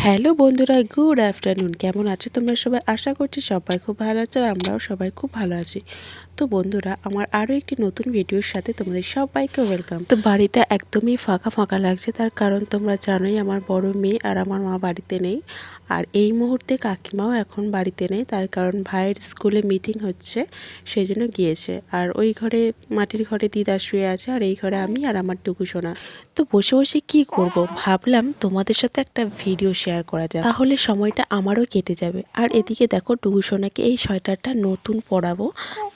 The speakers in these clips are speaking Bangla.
হ্যালো বন্ধুরা, গুড আফটারনুন। কেমন আছো তোমরা সবাই? আশা করছি সবাই খুব ভালো আছে আর আমরাও সবাই খুব ভালো আছি। তো বন্ধুরা, আমার আরও একটি নতুন ভিডিওর সাথে তোমাদের সবাইকে ওয়েলকাম তো বাড়িটা একদমই ফাঁকা ফাঁকা লাগছে, তার কারণ তোমরা জানোই আমার বড় মেয়ে আর আমার মা বাড়িতে নেই। আর এই মুহূর্তে কাকিমাও এখন বাড়িতে নেই, তার কারণ ভাইয়ের স্কুলে মিটিং হচ্ছে সেই জন্য গিয়েছে। আর ওই ঘরে, মাটির ঘরে দিদা শুয়ে আছে, আর এই ঘরে আমি আর আমার টুকু সোনা। তো বসে বসে কি করব? ভাবলাম তোমাদের সাথে একটা ভিডিও শেয়ার করা যায় তাহলে সময়টা আমারও কেটে যাবে। আর এদিকে দেখো টুকু সোনাকে এই সোয়েটারটা নতুন পরাবো।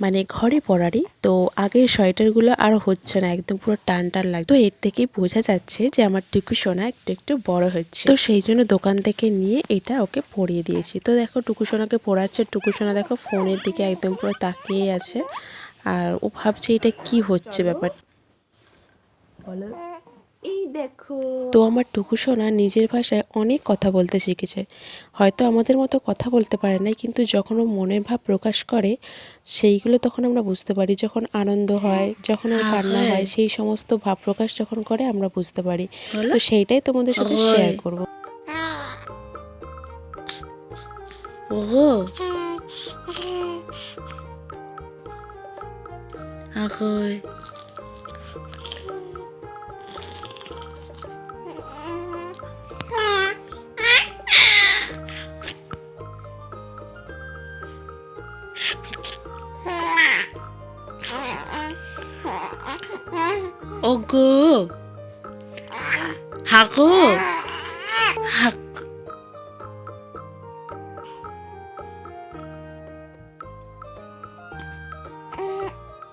মানে ঘরে পরারই তো আগের সোয়েটারগুলো আর হচ্ছে না, একদম পুরো টান টান লাগে তো এর থেকেই বোঝা যাচ্ছে যে আমার টুকু সোনা একটু একটু বড় হচ্ছে। তো সেই জন্য দোকান থেকে নিয়ে এটা ওকে পরিয়ে দিয়েছি। তো দেখো টুকু সোনাকে পড়াচ্ছে টুকু সোনা দেখো ফোনের দিকে একদম পুরো তাকিয়ে আছে। আর ও ভাবছে এটা কি হচ্ছে ব্যাপার বলো। এই দেখো। তো আমার টুকু সোনা নিজের ভাষায় অনেক কথা বলতে শিখেছে। হয়তো আমাদের মতো কথা বলতে পারে না কিন্তু যখন ও মনের ভাব প্রকাশ করে সেইগুলো তখন আমরা বুঝতে পারি। যখন আনন্দ হয় যখন ওর কান্না হয়। সেই সমস্ত ভাব প্রকাশ যখন করে আমরা বুঝতে পারি। তো সেইটাই তোমাদের সাথে শেয়ার করব। ওগো আগয় ওগো। হাগো। হাগ।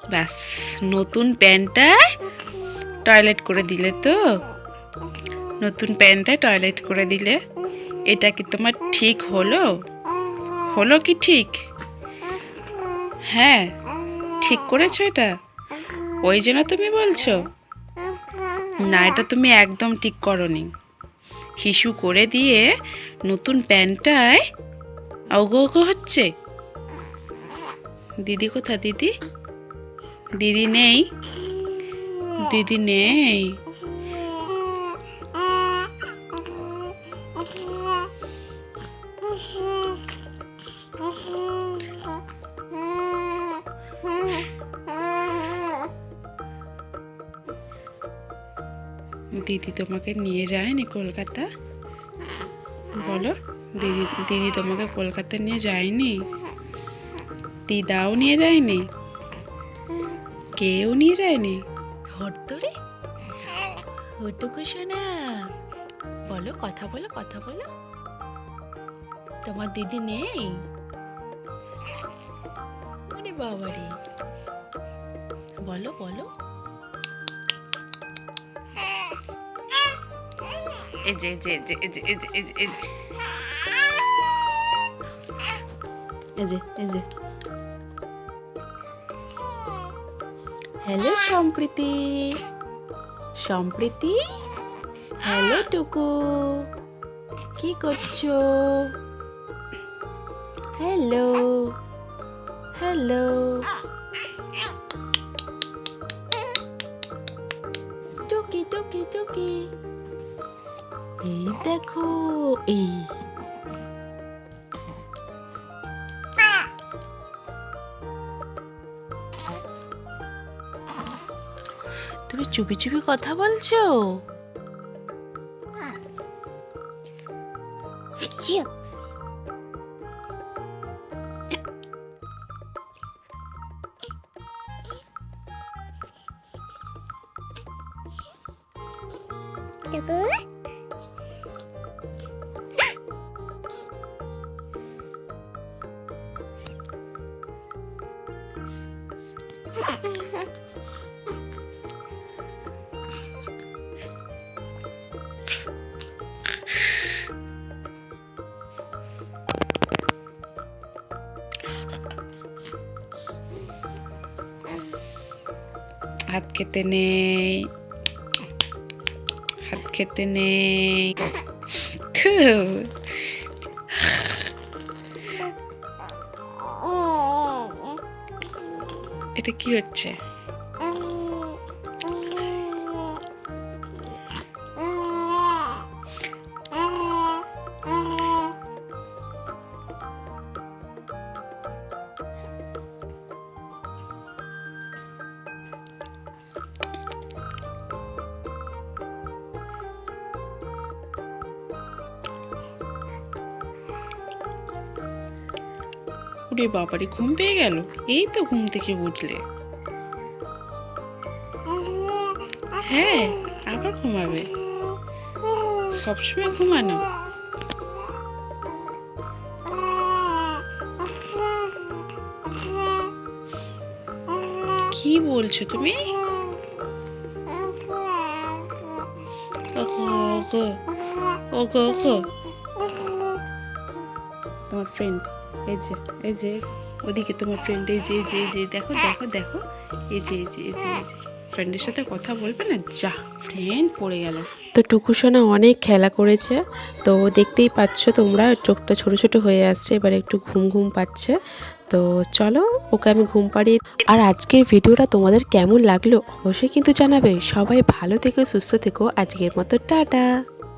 ব্যাস, নতুন প্যান্টটায় টয়লেট করে দিলে তো? নতুন প্যান্টটায় টয়লেট করে দিলে? এটা কি তোমার ঠিক হলো? হলো কি ঠিক? হ্যাঁ ঠিক করেছ এটা। ওই জন্য তুমি বলছো? না, এটা তুমি একদম ঠিক করনি। হিসু করে দিয়ে নতুন প্যান্টটায় অগো অগো হচ্ছে। দিদি কোথা দিদি? দিদি নেই। দিদি নেই। দিদি তোমাকে নিয়ে যায়নি কলকাতা? বলো, দিদি দিদি তোমাকে কলকাতা নিয়ে যায়নি? দিদাও নিয়ে যায়নি? কেউ নিয়ে যায়নি? ধরতরে? ওটুকু শোনা বলো, কথা বলো কথা বলো। তোমার দিদি নেই? আরে বাবারে। বলো বলো। এই যে যে যে যে, এই যে এই যে হ্যালো সম্প্রীতি। সম্প্রীতি? হ্যালো টুকু। কি করছ? হ্যালো হ্যালো টুকি টুকি টুকি। 이따 코이 তুমি চুপি চুপি কথা বলছো 누구? হাত খেতে নেই হাত খেতে নেই খুব এটা কি হচ্ছে? ওরে বাবারে, ঘুম পেয়ে গেল। এই তো ঘুম থেকে উঠলে। হ্যাঁ আবার ঘুমাবে। সবসময় ঘুমানো। কি বলছো তুমি? ওগো ওগো ওগো তোমার ফ্রেন্ড এই যে এই যে, ওদিকে তোমার ফ্রেন্ড এই যে যে যে, দেখো দেখো দেখো, এই যে যে যে ফ্রেন্ডের সাথে কথা বলবে না? যা ফ্রেন্ড পড়ে গেল। তো টুকুসোনা অনেক খেলা করেছে, তো দেখতেই পাচ্ছ তোমরা, চোখটা ছোট ছোট হয়ে আসছে, এবার একটু ঘুম ঘুম পাচ্ছে। তো চলো, ওকে আমি ঘুম পাড়িয়ে আর আজকের ভিডিওটা তোমাদের কেমন লাগল, অবশ্যই কিন্তু জানাবে। সবাই ভালো থেকো, সুস্থ থেকো। আজকের মতো টাটা।